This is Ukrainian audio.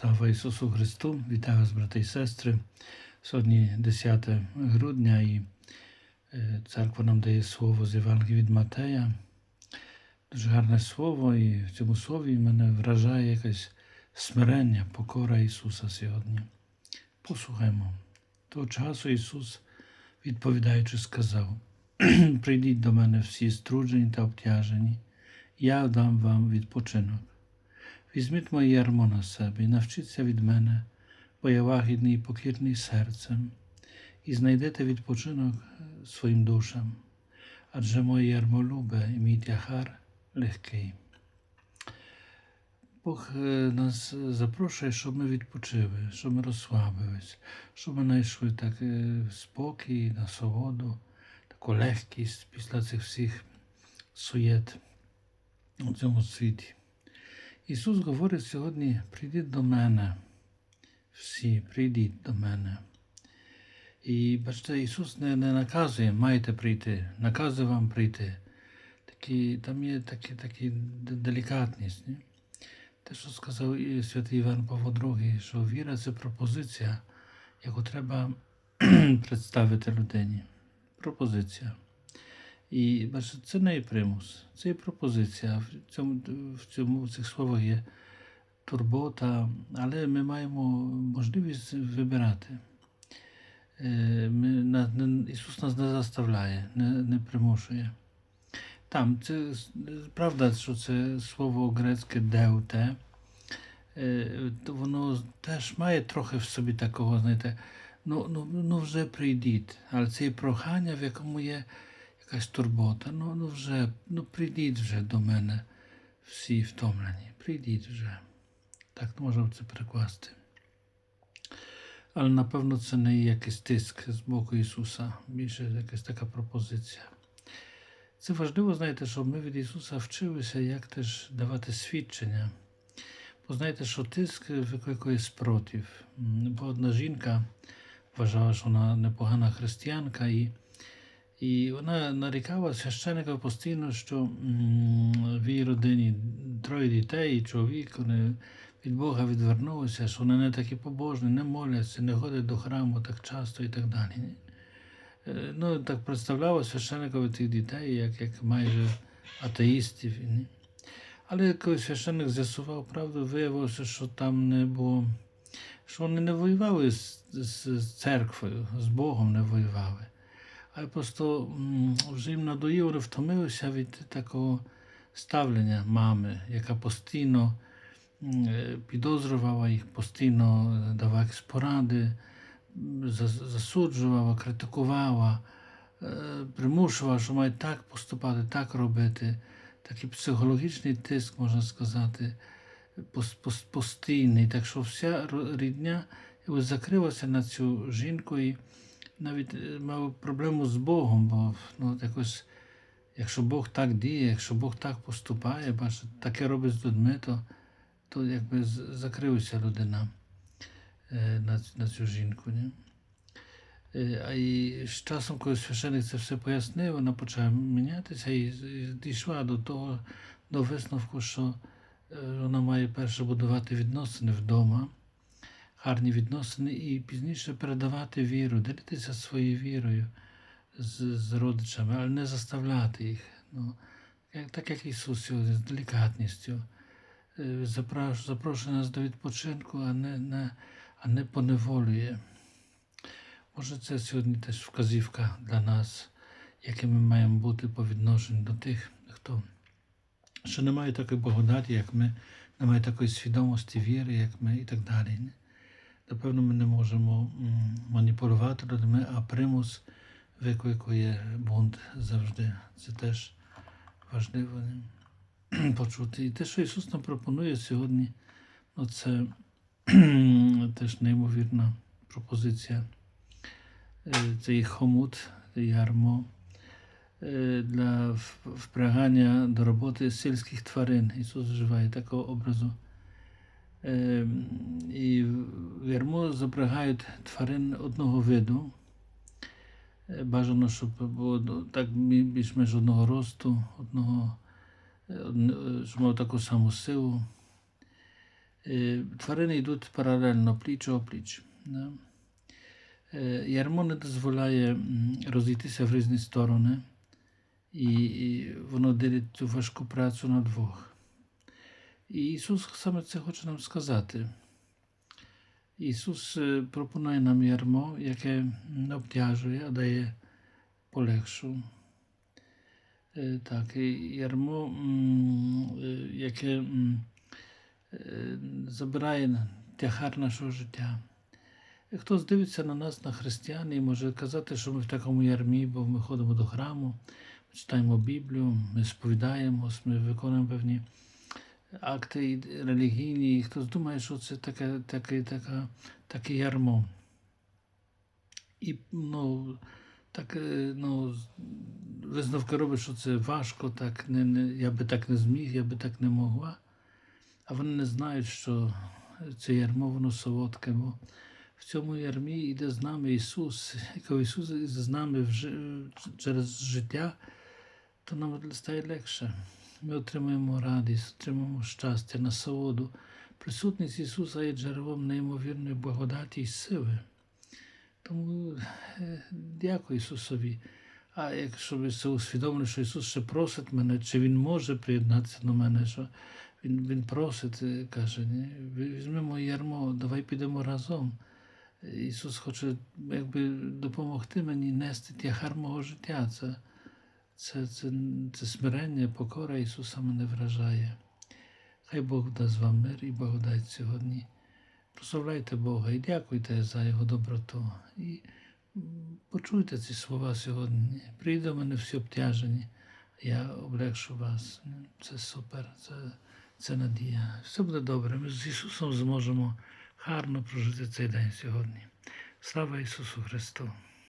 Слава Ісусу Христу! Вітаю вас, брати і сестри. Сьогодні 10 грудня і е, церква нам дає слово з Євангелії від Матея. Дуже гарне слово, і в цьому слові мене вражає якесь смирення, покора Ісуса сьогодні. Послухаймо. Того часу Ісус, відповідаючи, сказав: Прийдіть до мене всі струджені та обтяжені, я дам вам відпочинок. Візьміть моє ярмо на себе і навчіться від мене, бо я лагідний і покірний серцем, і знайдете відпочинок своїм душам, адже моє ярмо любе і мій тяхар легкий. Бог е, нас запрошує, щоб ми відпочили, щоб ми розслабились, щоб ми знайшли так е, спокій, насолоду, таку легкість після цих всіх суєт у цьому світі. Ісус говорить сьогодні: прийдіть до мене, всі, прийдіть до мене. І бачите, Ісус не, не наказує, маєте прийти, наказує вам прийти. Такі, там є такі, такі делікатність. Ні? Те, що сказав святий Іван Павло II, що віра це пропозиція, яку треба представити людині. Пропозиція. І це не є примус, це є пропозиція. В цьому, в цьому в цих словах є турбота, але ми маємо можливість вибирати. Е, Ми, на, не- Ісус нас не заставляє, не, не примушує. Там це правда, що це слово грецьке деуте, е, воно теж має трохи в собі такого, знаєте, ну, ну, ну вже прийдіть, але це є прохання, в якому є якась турбота. Ну, ну вже, ну прийдіть вже до мене, всі втомлені. Прийдіть вже. Так можна це перекласти. Але напевно це не якийсь тиск з боку Ісуса, більше якась така пропозиція. Це важливо, знаєте, щоб ми від Ісуса вчилися, як теж давати свідчення. Бо знаєте, що тиск викликає спротив. Бо одна жінка вважала, що вона непогана християнка, і і вона нарікала священника постійно, що в її родині троє дітей і чоловік вони від Бога відвернулися, що вони не такі побожні, не моляться, не ходять до храму так часто і так далі. Е, Ну, так представляла священникові тих дітей, як, як майже атеїстів. Але коли священник з'ясував правду, виявилося, що там не було, що вони не воювали з, з церквою, з Богом не воювали. А просто вже їм надоїло, втомилися від такого ставлення мами, яка постійно е, підозрювала їх, постійно давала якісь поради, засуджувала, критикувала, е, примушувала, що мають так поступати, так робити. Такий психологічний тиск, можна сказати, пос- пос- постійний. Так що вся рідня закрилася на цю жінку і навіть е, мав проблему з Богом, бо ну, якось, якщо Бог так діє, якщо Бог так поступає, бачите, таке робить з людьми, то, то якби закрилася людина е, на, на цю жінку. Ні? Е, А і з часом, коли священик це все пояснив, вона почала мінятися і, дійшла до того, до висновку, що вона має перше будувати відносини вдома, гарні відносини, і пізніше передавати віру, ділитися своєю вірою з, з родичами, але не заставляти їх. Ну, так як Ісус сьогодні, з делікатністю. Е, Запрошує нас до відпочинку, а не, не, а не поневолює. Може, це сьогодні теж вказівка для нас, якими ми маємо бути по відношенню до тих, хто ще не має такої благодаті, як ми, не має такої свідомості віри, як ми, і так далі. Напевно, ми не можемо маніпулювати людьми, а примус викликує бунт завжди. Це теж важливо почути. І те, що Ісус нам пропонує сьогодні, ну, це теж неймовірна пропозиція. Е, Цей хомут, ярмо е, для впрягання до роботи сільських тварин. Ісус вживає такого образу. Е, І в ярмо запрягають тварин одного виду. Е, Бажано, щоб було так більш-менш одного росту, одного, е, е, щоб мав таку саму силу. Тварини йдуть паралельно, пліч опліч. Ярмо не дозволяє розійтися в різні сторони, і воно ділить цю важку працю на двох. І Ісус саме це хоче нам сказати. Ісус е, пропонує нам ярмо, яке не обтяжує, а дає полегшу. Е, Так, ярмо, е, яке забирає тягар нашого життя. І Хтось дивиться на нас, на християн, і може казати, що ми в такому ярмі, бо ми ходимо до храму, ми читаємо Біблію, ми сповідаємось, ми виконуємо певні акти релігійні, і хтось думає, що це таке, таке, така, таке ярмо. І ну, так, е, ну, висновки робить, що це важко, так, не, не, я би так не зміг, я би так не могла. А вони не знають, що це ярмо, воно солодке, бо в цьому ярмі йде з нами Ісус. І Ісус з нами в жи- через життя, то нам стає легше. Ми отримуємо радість, отримуємо щастя, насолоду. Присутність Ісуса є джерелом неймовірної благодаті і сили. Тому е, дякую Ісусові. А якщо ви це усвідомили, що Ісус ще просить мене, чи Він може приєднатися до мене, що Він, він просить, е, каже, ні, візьмемо ярмо, давай підемо разом. Ісус хоче якби, допомогти мені нести тягар мого життя. Це, це, це, це смирення, покора Ісуса мене вражає. Хай Бог дасть вам мир і благодать сьогодні. Прославляйте Бога і дякуйте за Його доброту. І почуйте ці слова сьогодні. Прийде мене всі обтяжені, я облегшу вас. Це супер, це, це надія. Все буде добре. Ми з Ісусом зможемо гарно прожити цей день сьогодні. Слава Ісусу Христу!